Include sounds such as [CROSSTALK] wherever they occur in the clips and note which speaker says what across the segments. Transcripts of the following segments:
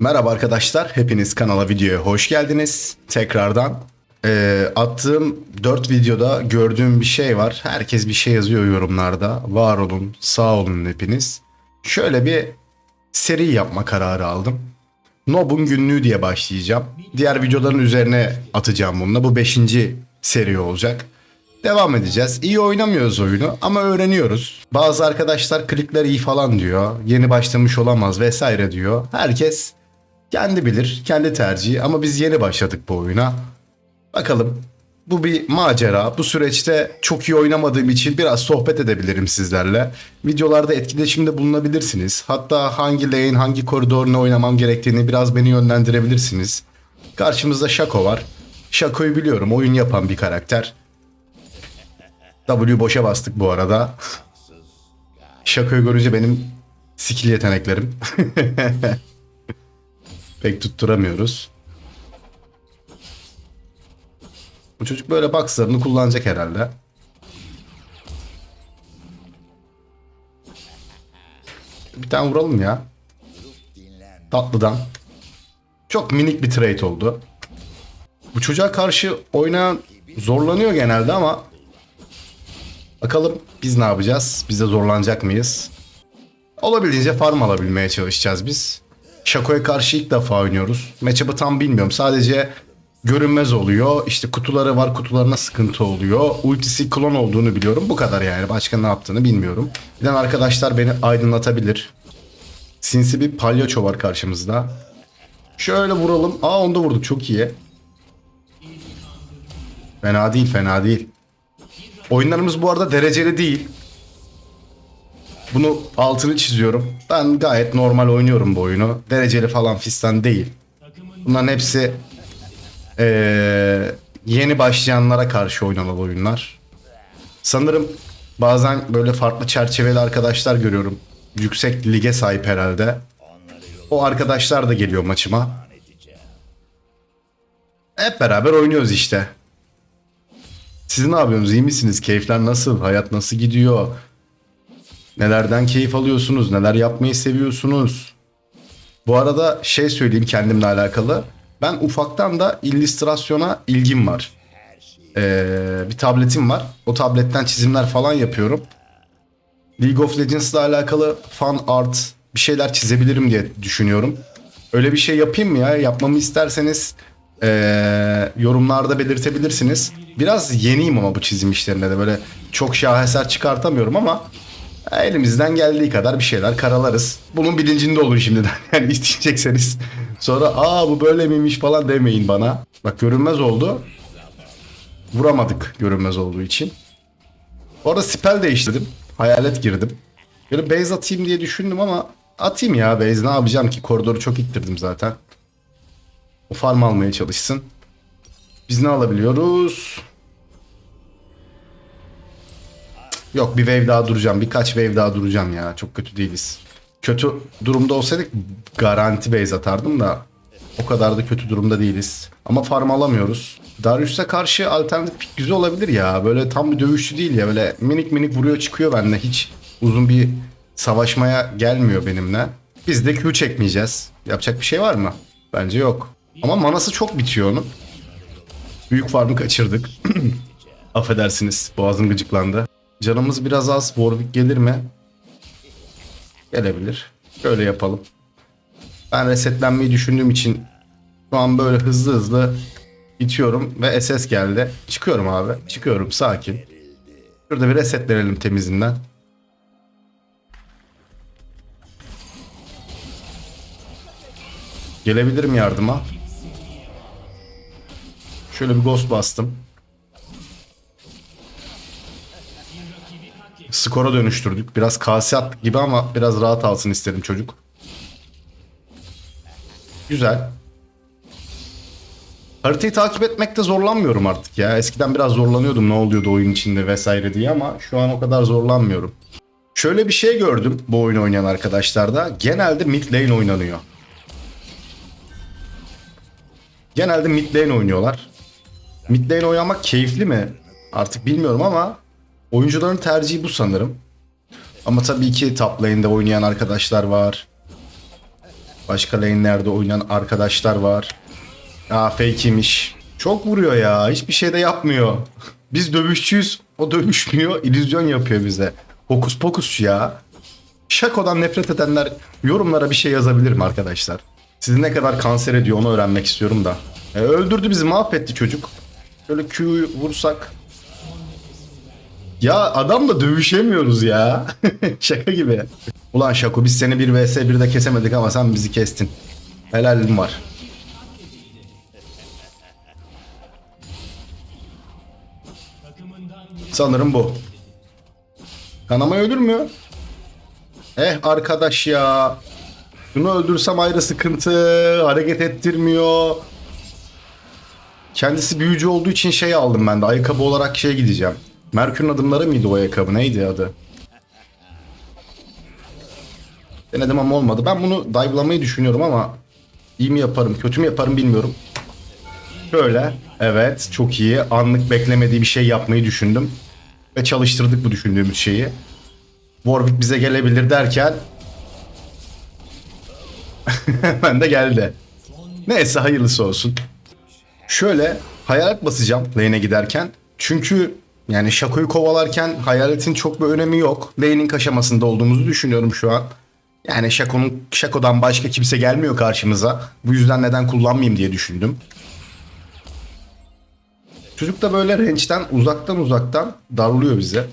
Speaker 1: Merhaba arkadaşlar, hepiniz kanala videoya hoş geldiniz. Tekrardan Ee, attığım 4 videoda gördüğüm bir şey var. Herkes bir şey yazıyor yorumlarda. Var olun, sağ olun hepiniz. Şöyle bir seri yapma kararı aldım. Nob'un günlüğü diye başlayacağım. Diğer videoların üzerine atacağım bununla. Bu 5. seri olacak. Devam edeceğiz. İyi oynamıyoruz oyunu ama öğreniyoruz. Bazı arkadaşlar klikler iyi falan diyor. Yeni başlamış olamaz vesaire diyor. Herkes kendi bilir, kendi tercihi ama biz yeni başladık bu oyuna. Bakalım. Bu bir macera. Bu süreçte çok iyi oynamadığım için biraz sohbet edebilirim sizlerle. Videolarda etkileşimde bulunabilirsiniz. Hatta hangi lane, hangi koridor ne oynamam gerektiğini biraz beni yönlendirebilirsiniz. Karşımızda Shaco var. Shaco'yu biliyorum. Oyun yapan bir karakter. W boşa bastık bu arada. Shaco'yu görünce benim skill yeteneklerim. [LAUGHS] Pek tutturamıyoruz. Bu çocuk böyle boxlarını kullanacak herhalde. Bir tane vuralım ya. Tatlıdan. Çok minik bir trade oldu. Bu çocuğa karşı oynayan zorlanıyor genelde ama bakalım biz ne yapacağız? Biz de zorlanacak mıyız? Olabildiğince farm alabilmeye çalışacağız biz. Shaco'ya karşı ilk defa oynuyoruz. Matchup'ı tam bilmiyorum. Sadece görünmez oluyor. İşte kutuları var kutularına sıkıntı oluyor. Ultisi klon olduğunu biliyorum. Bu kadar yani. Başka ne yaptığını bilmiyorum. Bilen arkadaşlar beni aydınlatabilir. Sinsi bir palyaço var karşımızda. Şöyle vuralım. Aa onu da vurduk çok iyi. Fena değil fena değil. Oyunlarımız bu arada dereceli değil. Bunu altını çiziyorum. Ben gayet normal oynuyorum bu oyunu. Dereceli falan fistan değil. Bunların hepsi ee, yeni başlayanlara karşı oynanan oyunlar. Sanırım bazen böyle farklı çerçeveli arkadaşlar görüyorum. Yüksek lige sahip herhalde. O arkadaşlar da geliyor maçıma. Hep beraber oynuyoruz işte. Siz ne yapıyorsunuz? İyi misiniz? Keyifler nasıl? Hayat nasıl gidiyor? Nelerden keyif alıyorsunuz? Neler yapmayı seviyorsunuz? Bu arada şey söyleyeyim kendimle alakalı. Ben ufaktan da illüstrasyona ilgim var. Ee, bir tabletim var. O tabletten çizimler falan yapıyorum. League of Legends'la alakalı fan art bir şeyler çizebilirim diye düşünüyorum. Öyle bir şey yapayım mı ya? Yapmamı isterseniz ee, yorumlarda belirtebilirsiniz. Biraz yeniyim ama bu çizim işlerinde de böyle çok şaheser çıkartamıyorum ama elimizden geldiği kadar bir şeyler karalarız. Bunun bilincinde olun şimdiden. [LAUGHS] Yani isteyecekseniz sonra aa bu böyle miymiş falan demeyin bana. Bak görünmez oldu. Vuramadık görünmez olduğu için. Orada spell değiştirdim. Hayalet girdim. Böyle base atayım diye düşündüm ama atayım ya base ne yapacağım ki koridoru çok ittirdim zaten. O farm almaya çalışsın. Biz ne alabiliyoruz? Yok bir wave daha duracağım. Birkaç wave daha duracağım ya. Çok kötü değiliz. Kötü durumda olsaydık garanti base atardım da o kadar da kötü durumda değiliz. Ama farm alamıyoruz. Darius'a karşı alternatif pick güzel olabilir ya. Böyle tam bir dövüşçü değil ya. Böyle minik minik vuruyor çıkıyor bende. Hiç uzun bir savaşmaya gelmiyor benimle. Biz de Q çekmeyeceğiz. Yapacak bir şey var mı? Bence yok. Ama manası çok bitiyor onun. Büyük farmı kaçırdık. [CLEARS THROAT] Affedersiniz. Boğazım gıcıklandı. Canımız biraz az. Warwick gelir mi? Gelebilir. Şöyle yapalım. Ben resetlenmeyi düşündüğüm için şu an böyle hızlı hızlı itiyorum ve SS geldi. Çıkıyorum abi. Çıkıyorum sakin. Şurada bir resetlenelim temizinden. Gelebilirim yardıma. Şöyle bir ghost bastım. Skora dönüştürdük. Biraz kase gibi ama biraz rahat alsın istedim çocuk. Güzel. Haritayı takip etmekte zorlanmıyorum artık ya. Eskiden biraz zorlanıyordum ne oluyordu oyun içinde vesaire diye ama şu an o kadar zorlanmıyorum. Şöyle bir şey gördüm bu oyunu oynayan arkadaşlarda. Genelde mid lane oynanıyor. Genelde mid lane oynuyorlar. Mid lane oynamak keyifli mi? Artık bilmiyorum ama oyuncuların tercihi bu sanırım. Ama tabii ki top lane'de oynayan arkadaşlar var. Başka lane'lerde oynayan arkadaşlar var. Aa fake'iymiş. Çok vuruyor ya. Hiçbir şey de yapmıyor. [LAUGHS] Biz dövüşçüyüz. O dövüşmüyor. illüzyon yapıyor bize. Hokus pokus ya. Şako'dan nefret edenler yorumlara bir şey yazabilir mi arkadaşlar? Sizi ne kadar kanser ediyor onu öğrenmek istiyorum da. E, öldürdü bizi mahvetti çocuk. Şöyle Q'yu vursak. Ya adamla dövüşemiyoruz ya. [LAUGHS] Şaka gibi. Ulan Şako biz seni bir vs 1'de kesemedik ama sen bizi kestin. Helalim var. Sanırım bu. Kanama ölür mü? Eh arkadaş ya. Şunu öldürsem ayrı sıkıntı. Hareket ettirmiyor. Kendisi büyücü olduğu için şey aldım ben de. Ayakkabı olarak şey gideceğim. Merkür'ün adımları mıydı o ayakkabı? Neydi adı? Denedim ama olmadı. Ben bunu dive'lamayı düşünüyorum ama iyi mi yaparım, kötü mü yaparım bilmiyorum. Şöyle. Evet, çok iyi. Anlık beklemediği bir şey yapmayı düşündüm. Ve çalıştırdık bu düşündüğümüz şeyi. Warwick bize gelebilir derken [LAUGHS] hemen de geldi. Neyse hayırlısı olsun. Şöyle hayalet basacağım lane'e giderken. Çünkü yani Shaco'yu kovalarken hayaletin çok bir önemi yok. Lane'in kaşamasında olduğumuzu düşünüyorum şu an. Yani Shaco'nun Shaco'dan başka kimse gelmiyor karşımıza. Bu yüzden neden kullanmayayım diye düşündüm. Çocuk da böyle range'den uzaktan uzaktan darlıyor bize.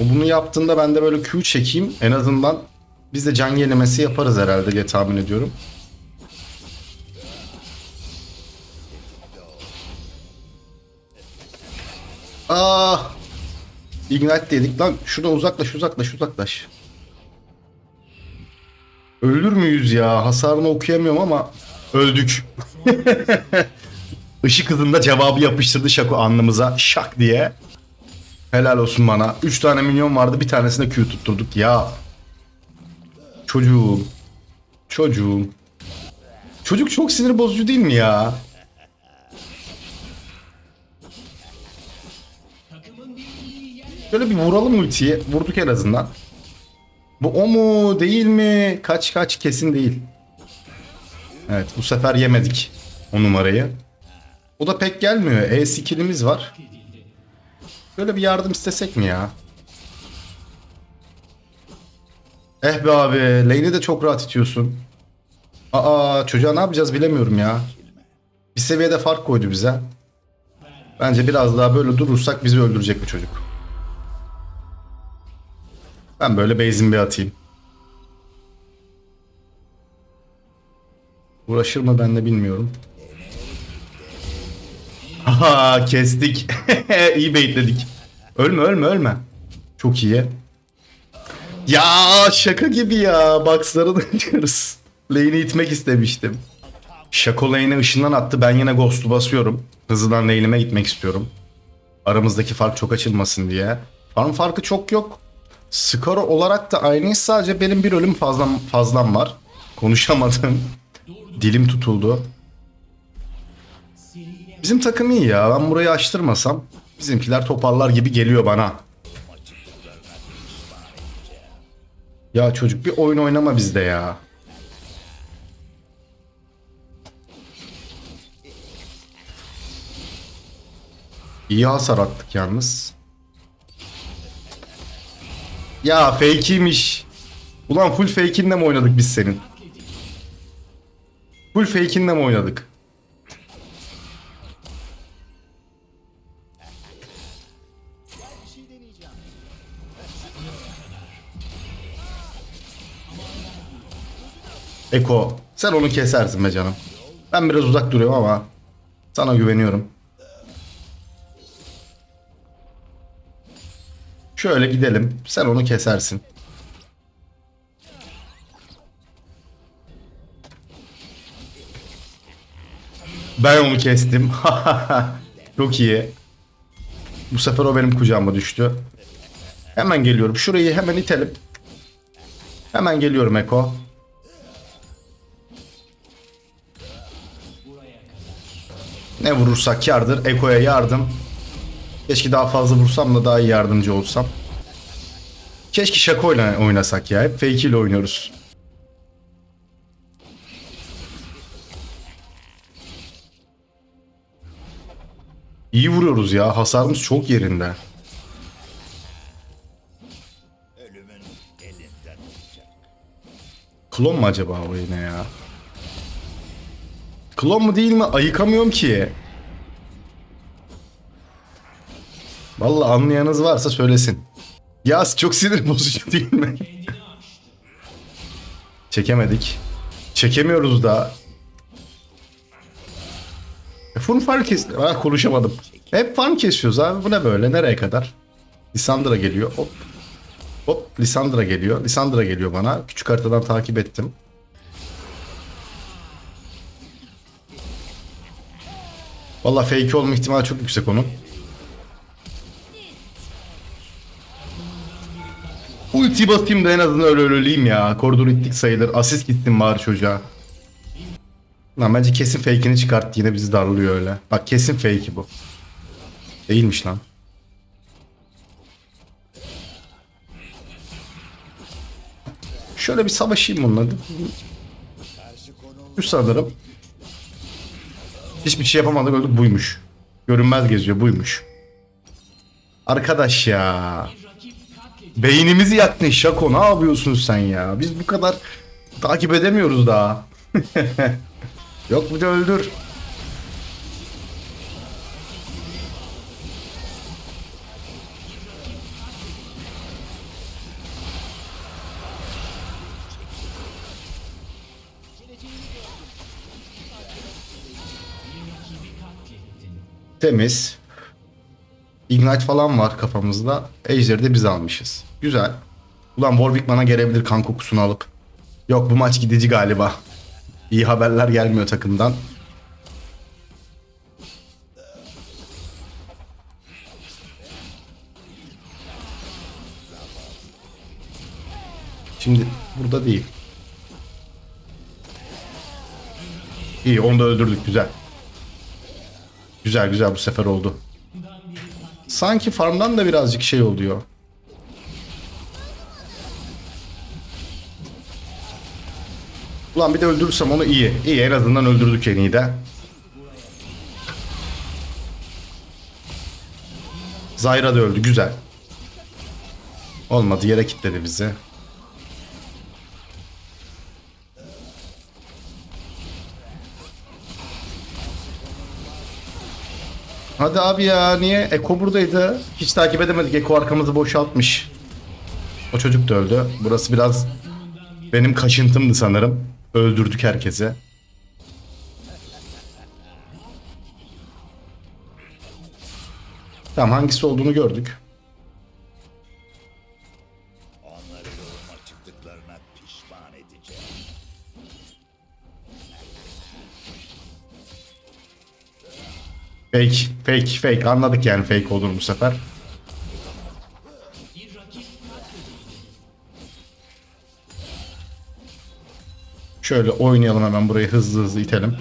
Speaker 1: O bunu yaptığında ben de böyle Q çekeyim. En azından biz de can yenilemesi yaparız herhalde diye tahmin ediyorum. Ah! Ignite dedik lan. Şuradan uzaklaş uzaklaş uzaklaş. Ölür müyüz ya? Hasarını okuyamıyorum ama öldük. [LAUGHS] Işık hızında cevabı yapıştırdı Şako alnımıza şak diye. Helal olsun bana. 3 tane milyon vardı bir tanesine Q tutturduk ya. Çocuğum. Çocuğum. Çocuk çok sinir bozucu değil mi ya? Şöyle bir vuralım ultiyi. Vurduk en azından. Bu o mu değil mi? Kaç kaç kesin değil. Evet bu sefer yemedik o numarayı. O da pek gelmiyor. E skillimiz var. Böyle bir yardım istesek mi ya? Eh be abi. Lane'i de çok rahat itiyorsun. Aa çocuğa ne yapacağız bilemiyorum ya. Bir seviyede fark koydu bize. Bence biraz daha böyle durursak bizi öldürecek bu çocuk. Ben böyle base'in bir atayım. Uğraşır mı ben de bilmiyorum. Aha kestik. [LAUGHS] iyi baitledik. Ölme ölme ölme. Çok iyi. Ya şaka gibi ya. Box'ları da diyoruz. Lane'i itmek istemiştim. Şako lane'e ışından attı. Ben yine ghost'u basıyorum. Hızlıdan lane'ime gitmek istiyorum. Aramızdaki fark çok açılmasın diye. Farm farkı çok yok. Skor olarak da aynıyız. Sadece benim bir ölüm fazlam, fazlam var. Konuşamadım. Dilim tutuldu. Bizim takım iyi ya. Ben burayı açtırmasam bizimkiler toparlar gibi geliyor bana. Ya çocuk bir oyun oynama bizde ya. İyi hasar attık yalnız. Ya fake'iymiş. Ulan full fake'inle mi oynadık biz senin? Full fake'inle mi oynadık? Eko sen onu kesersin be canım. Ben biraz uzak duruyorum ama sana güveniyorum. Şöyle gidelim. Sen onu kesersin. Ben onu kestim. [LAUGHS] Çok iyi. Bu sefer o benim kucağıma düştü. Hemen geliyorum. Şurayı hemen itelim. Hemen geliyorum Eko. Ne vurursak kardır. Eko'ya yardım. Keşke daha fazla vursam da daha iyi yardımcı olsam. Keşke şaka oyna- oynasak ya. Hep fake ile oynuyoruz. İyi vuruyoruz ya. Hasarımız çok yerinde. Klon mu acaba o yine ya? Klon mu değil mi? Ayıkamıyorum ki. Vallahi anlayanız varsa söylesin. Ya çok sinir bozucu değil mi? Çekemedik. Çekemiyoruz da. E, Fun farm kes... Ah, konuşamadım. Hep farm kesiyoruz abi. Bu ne böyle? Nereye kadar? Lisandra geliyor. Hop. Hop. Lisandra geliyor. Lisandra geliyor bana. Küçük haritadan takip ettim. Valla fake olma ihtimali çok yüksek onun. Ulti basayım da en azından öyle öleyim ya. Koridor ittik sayılır. Asist gittim bari çocuğa. Lan bence kesin fake'ini çıkarttı yine bizi darlıyor öyle. Bak kesin fake'i bu. Değilmiş lan. Şöyle bir savaşayım bununla. Şu sanırım. Hiçbir şey yapamadık öldük buymuş. Görünmez geziyor buymuş. Arkadaş ya. Beynimizi yaktın Şako ne yapıyorsun sen ya? Biz bu kadar takip edemiyoruz daha. [LAUGHS] Yok bir de öldür. Temiz. Ignite falan var kafamızda. Ejder'i de biz almışız. Güzel. Ulan Warwick bana gelebilir kan kokusunu alıp. Yok bu maç gidici galiba. İyi haberler gelmiyor takımdan. Şimdi burada değil. İyi onu da öldürdük güzel. Güzel güzel bu sefer oldu. Sanki farmdan da birazcık şey oluyor. Ulan bir de öldürürsem onu iyi. İyi en azından öldürdük en iyi de. Zyra da öldü güzel. Olmadı yere kilitledi bizi. Hadi abi ya niye? Eko buradaydı. Hiç takip edemedik. Eko arkamızı boşaltmış. O çocuk da öldü. Burası biraz benim kaşıntımdı sanırım. Öldürdük herkesi. Tamam hangisi olduğunu gördük. Fake, fake, fake. Anladık yani fake olur bu sefer. Şöyle oynayalım hemen burayı hızlı hızlı itelim.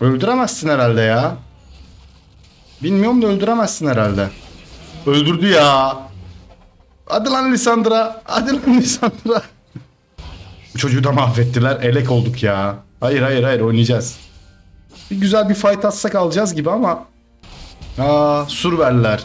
Speaker 1: Öldüremezsin herhalde ya. Bilmiyorum da öldüremezsin herhalde. Öldürdü ya. Hadi lan Lisandra. Hadi lan Lisandra. Çocuğu da mahvettiler. Elek olduk ya. Hayır hayır hayır oynayacağız. Bir güzel bir fight atsak alacağız gibi ama. Aa sur verdiler.